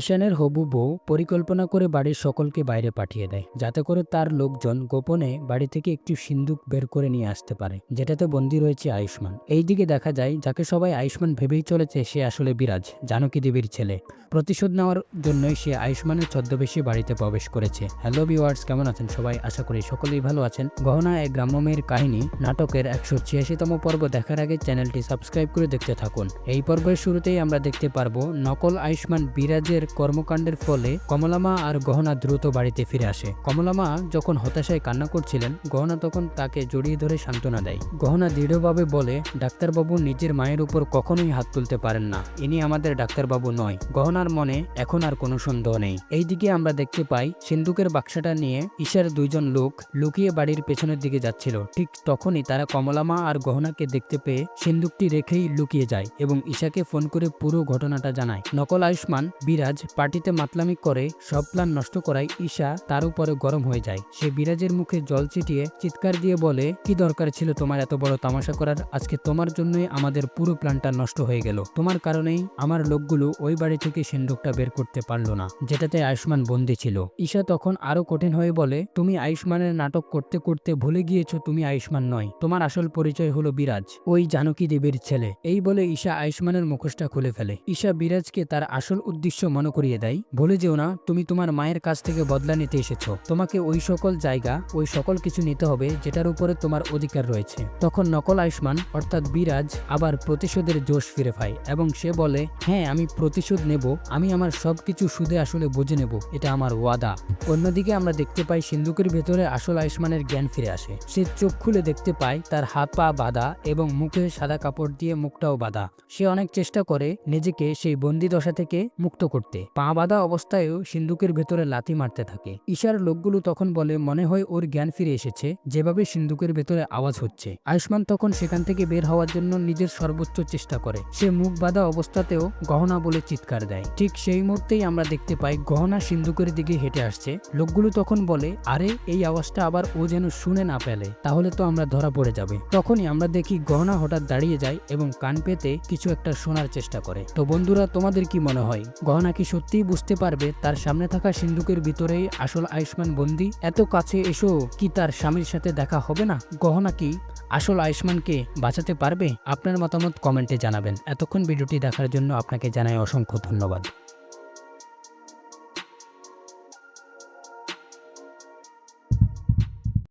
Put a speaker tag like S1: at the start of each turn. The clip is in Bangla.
S1: ঈশানের হবু বউ পরিকল্পনা করে বাড়ির সকলকে বাইরে পাঠিয়ে দেয়, যাতে করে তার লোকজন গোপনে বাড়ি থেকে একটি সিন্দুক বের করে নিয়ে আসতে পারে, যেটাতে বন্দী রয়েছে আয়ুষ্মান। এইদিকে দেখা যায়, যাকে সবাই আয়ুষ্মান ভেবেই চলেছে সে আসলে বিরাজ, জানকী দেবীর ছেলে। প্রতিশোধ নেওয়ার জন্যই সে আয়ুষ্মানের ছদ্মবেশী বাড়িতে প্রবেশ করেছে। হ্যালো ভিওয়ার্স কেমন আছেন সবাই? আশা করি সকলেই ভালো আছেন। গহনা এক গ্রাম্য মেয়ের কাহিনী, নাটকের একশো ছিয়াশিতম পর্ব দেখার আগে চ্যানেলটি সাবস্ক্রাইব করে দেখতে থাকুন। এই পর্বের শুরুতেই আমরা দেখতে পারব, নকল আয়ুষ্মান বিরাজের কর্মকাণ্ডের ফলে কমলামা আর গহনা দ্রুত বাড়িতে ফিরে আসে। কমলামা যখন হতাশায় কান্না করছিলেন, গহনা তখন তাকে জড়িয়ে ধরে সান্ত্বনা দেয়। গহনা দৃঢ়ভাবে বলে, ডাক্তারবাবু নিজের মায়ের উপর কখনোই হাত তুলতে পারেন না। ইনি আমাদের ডাক্তারবাবু নয়। গহনার মনে এখন আর কোনো সন্দেহ নেই। এইদিকে আমরা দেখতে পাই, সিন্ধুকের বাক্সাটা নিয়ে ঈশার দুইজন লোক লুকিয়ে বাড়ির পেছনের দিকে যাচ্ছিল। ঠিক তখনই তারা কমলামা আর গহনাকে দেখতে পেয়ে সিন্ধুকটি রেখেই লুকিয়ে যায় এবং ঈশাকে ফোন করে পুরো ঘটনাটা জানায়। নকল আয়ুষ্মান বিরাজ পার্টিতে মাতলামি করে সব প্ল্যান নষ্ট করায় ঈশা তার উপরে গরম হয়ে যায়। সে বিরাজের মুখে জল ছিটিয়ে চিৎকার দিয়ে বলে, কি দরকার ছিল তোমার এত বড় তামাশা করার? আজকে তোমার জন্যই আমাদের পুরো প্ল্যানটা নষ্ট হয়ে গেল। তোমার কারণেই আমার লোকগুলো ওই বাড়ি থেকে সিন্ধুকটা বের করতে পারল না, যেটাতে আয়ুষ্মান বন্দী ছিল। ঈশা তখন আরও কঠিন হয়ে বলে, তুমি আয়ুষ্মানের নাটক করতে করতে ভুলে গিয়েছো তুমি আয়ুষ্মান নয়। তোমার আসল পরিচয় হলো বিরাজ, ওই জানকী দেবীর ছেলে। এই বলে ঈশা আয়ুষ্মানের মুখোশটা খুলে ফেলে। ঈশা বিরাজকে তার আসল উদ্দেশ্য মনে করিয়ে দেয়, বলে যেও না, তুমি তোমার মায়ের কাছ থেকে বদলা নিতে এসেছ। তোমাকে ওই সকল জায়গা, ওই সকল কিছু নিতে হবে, যেটার উপরে তোমার অধিকার রয়েছে। তখন নকল আয়ুষ্মান, অর্থাৎ বিরাজ, আবার প্রতিশোধের জোশ ফিরে পায় এবং সে বলে হ্যাঁ আমি প্রতিশোধ নেব, আমি আমার সবকিছু সুদে আসলে বুঝে নেব, এটা আমার ওয়াদা। অন্যদিকে আমরা দেখতে পাই সিন্ধুকের ভেতরে আসল আয়ুষ্মানের জ্ঞান ফিরে আসে। সে চোখ খুলে দেখতে পায় তার হাত পা বাঁধা এবং মুখে সাদা কাপড় দিয়ে মুখটাও বাঁধা। সে অনেক চেষ্টা করে নিজেকে সেই বন্দি দশা থেকে মুক্ত করতে। পা বাঁধা অবস্থায়ও সিন্ধুকের ভেতরে লাথি মারতে থাকে। ঈশার লোকগুলো তখন বলে, মনে হয় ওর জ্ঞান ফিরে এসেছে। যেভাবে সিন্ধুকের ভেতরে আওয়াজ হচ্ছে। আয়ুষ্মান তখন সেখান থেকে বের হওয়ার জন্য নিজের সর্বোচ্চ চেষ্টা করে। সে মুখ বাঁধা অবস্থাতেও গহনা বলে চিৎকার দেয়। ঠিক সেই মুহূর্তেই আমরা দেখতে পাই, গহনা সিন্ধুকের দিকে হেঁটে আসছে। লোকগুলো তখন বলে, আরে, এই আওয়াজটা আবার ও যেন শুনে না পেলে তাহলে তো আমরা ধরা পড়ে যাবে। তখনই আমরা দেখি গহনা হঠাৎ দাঁড়িয়ে যায় এবং কান পেতে কিছু একটা শোনার চেষ্টা করে। তো বন্ধুরা, তোমাদের কি মনে হয়? গহনা কি সত্যিই বুঝতে পারবে? তার সামনে থাকা সিন্ধুকের ভিতরেই আসল আয়ুষ্মান বন্দি? এত কাছে এসো, কি তার স্বামীর সাথে দেখা হবে না? গহনা কি? আসল আয়ুষ্মানকে বাঁচাতে পারবে? আপনার মতামত কমেন্টে জানাবেন। এতক্ষণ ভিডিওটি দেখার জন্য আপনাকে জানাই অসংখ্য ধন্যবাদ।